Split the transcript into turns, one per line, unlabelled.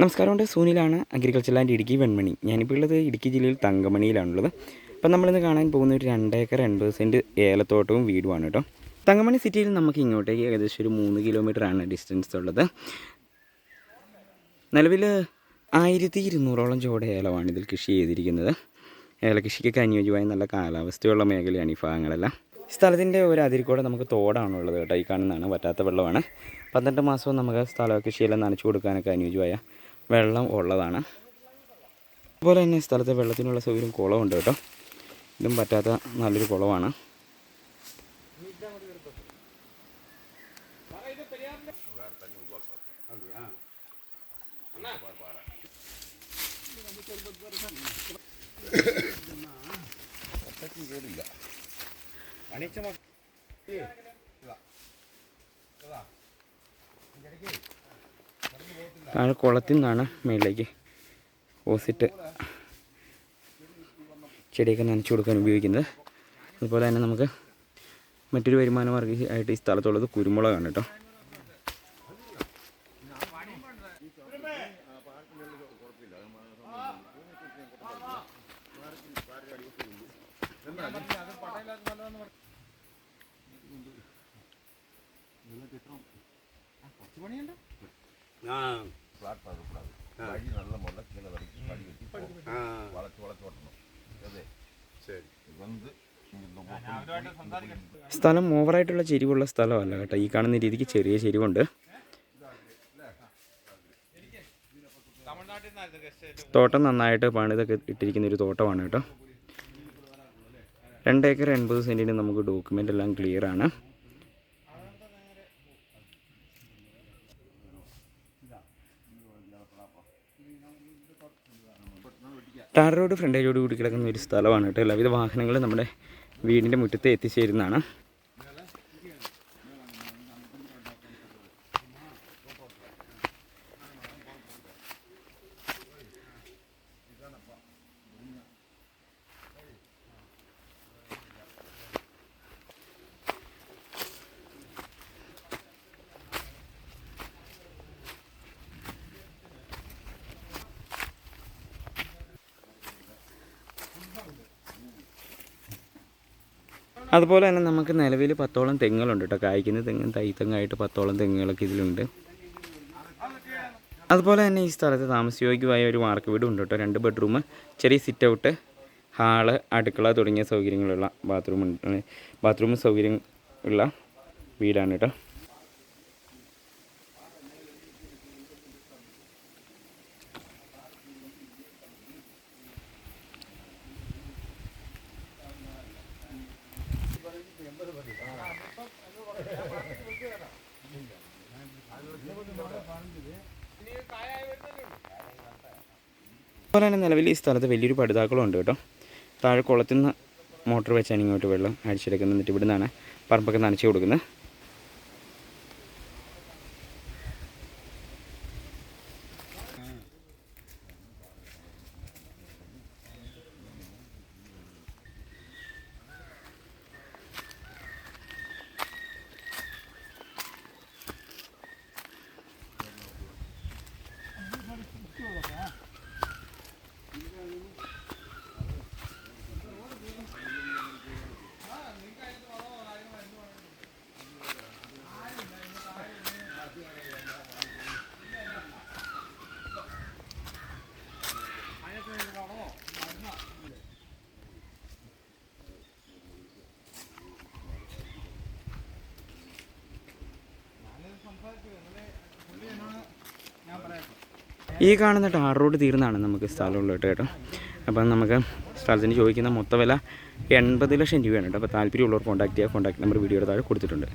നമസ്കാരമുണ്ട്. സൂനിലാണ് agriculture land Idukki Venmani. ഞാനിപ്പോൾ ഉള്ളത് ഇടുക്കി ജില്ലയിൽ തങ്കമണിയിലാണുള്ളത്. അപ്പം നമ്മളിന്ന് കാണാൻ പോകുന്ന ഒരു രണ്ടേക്കർ എൺപത് സെന്റ് ഏലത്തോട്ടവും വീടുമാണ് കേട്ടോ. തങ്കമണി സിറ്റിയിൽ നമുക്ക് ഇങ്ങോട്ടേക്ക് ഏകദേശം ഒരു മൂന്ന് കിലോമീറ്റർ ആണ് ഡിസ്റ്റൻസ് ഉള്ളത്. നിലവിൽ ആയിരത്തി ഇരുന്നൂറോളം ചോട് ഏലമാണ് ഇതിൽ കൃഷി ചെയ്തിരിക്കുന്നത്. ഏലകൃഷിക്കൊക്കെ അനുയോജ്യമായ നല്ല കാലാവസ്ഥയുള്ള മേഖലയാണ് ഈ ഭാഗങ്ങളെല്ലാം. സ്ഥലത്തിന്റെ ഒരു അതിരിക്കൂടെ നമുക്ക് തോടാണുള്ളത് കേട്ടോ. ഈ കാണുന്നതാണ് പറ്റാത്ത വെള്ളമാണ്. പന്ത്രണ്ട് മാസവും നമുക്ക് സ്ഥല കൃഷിയെല്ലാം നനച്ചു കൊടുക്കാനൊക്കെ അനുയോജ്യമായ വെള്ളം ഉള്ളതാണ്. അതുപോലെ തന്നെ സ്ഥലത്തെ വെള്ളത്തിനുള്ള സൗകര്യം കുളമുണ്ട് കേട്ടോ. ഇതും പറ്റാത്ത നല്ലൊരു കുളമാണ്. താഴെ കുളത്തിൽ നിന്നാണ് മേളിലേക്ക് ഓസിറ്റ് ചെടിയൊക്കെ നനച്ചു കൊടുക്കാൻ ഉപയോഗിക്കുന്നത്. അതുപോലെ തന്നെ നമുക്ക് മറ്റൊരു വരുമാന മാർഗമായിട്ട് ഈ സ്ഥലത്തുള്ളത് കുരുമുളകാണ് കേട്ടോ.
വഴി നല്ല முறையில் கீழே வரைக்கும் படி വെട്ടി வளர்த்து வளர்த்து ஓட்டணும் அது ശരി. வந்து
സ്ഥലം ഓവറായിട്ടുള്ള ചെരിവുള്ള സ്ഥലമല്ല കേട്ടോ. ഈ കാണുന്ന രീതിക്ക് ചെറിയ ചെരിവുണ്ട്. തോട്ടം നന്നായിട്ട് പണിതൊക്കെ ഇട്ടിരിക്കുന്ന ഒരു തോട്ടമാണ് കേട്ടോ. രണ്ട് ഏക്കർ എൺപത് സെന്റിന് നമുക്ക് ഡോക്യുമെന്റ് എല്ലാം ക്ലിയർ ആണ്. ടാർ റോഡ് ഫ്രണ്ടേജോട് കൂടി കിടക്കുന്ന ഒരു സ്ഥലമാണ് കേട്ടോ. എല്ലാവിധ വാഹനങ്ങളും നമ്മുടെ വീടിന്റെ മുറ്റത്ത് എത്തിച്ചേരുന്നതാണ്. അതുപോലെ തന്നെ നമുക്ക് നിലവിൽ പത്തോളം തെങ്ങുകളുണ്ട് കേട്ടോ. കായ്ക്കുന്ന തെങ്ങും തൈത്തെങ്ങായിട്ട് പത്തോളം തെങ്ങുകളൊക്കെ ഇതിലുണ്ട്. അതുപോലെ തന്നെ ഈ സ്ഥലത്ത് താമസയോഗ്യമായ ഒരു വാർക്ക് വീടും ഉണ്ട് കേട്ടോ. രണ്ട് ബെഡ്റൂം ചെറിയ സിറ്റ് ഔട്ട് ഹാൾ അടുക്കള തുടങ്ങിയ സൗകര്യങ്ങളുള്ള ബാത്റൂം ബാത്റൂം സൗകര്യം ഉള്ള വീടാണ് കേട്ടോ. അതുപോലെ തന്നെ നിലവിൽ ഈ സ്ഥലത്ത് വലിയൊരു പടുതാക്കുളം ഉണ്ട് കേട്ടോ. താഴെ കുളത്തിൽ നിന്ന് മോട്ടോർ വെച്ചാണ് ഇങ്ങോട്ട് വെള്ളം അടിച്ചെടുക്കുന്നത് എന്നിട്ട് ഇവിടെ നിന്നാണ് പറമ്പൊക്കെ നനച്ച് കൊടുക്കുന്നത്. ഈ കാണുന്ന ടാർ റോഡ് തീർന്നാണ് നമുക്ക് സ്ഥലമുള്ളത് കേട്ടോ. അപ്പം നമുക്ക് സ്ഥലത്തിന് ചോദിക്കുന്ന മൊത്ത വില എൺപത് ലക്ഷം രൂപയാണ് കേട്ടോ. അപ്പോൾ താല്പര്യമുള്ളവർ കോൺടാക്ട് ചെയ്യുക കോൺടാക്ട് നമ്പർ വീഡിയോയുടെ താഴെ കൊടുത്തിട്ടുണ്ട്.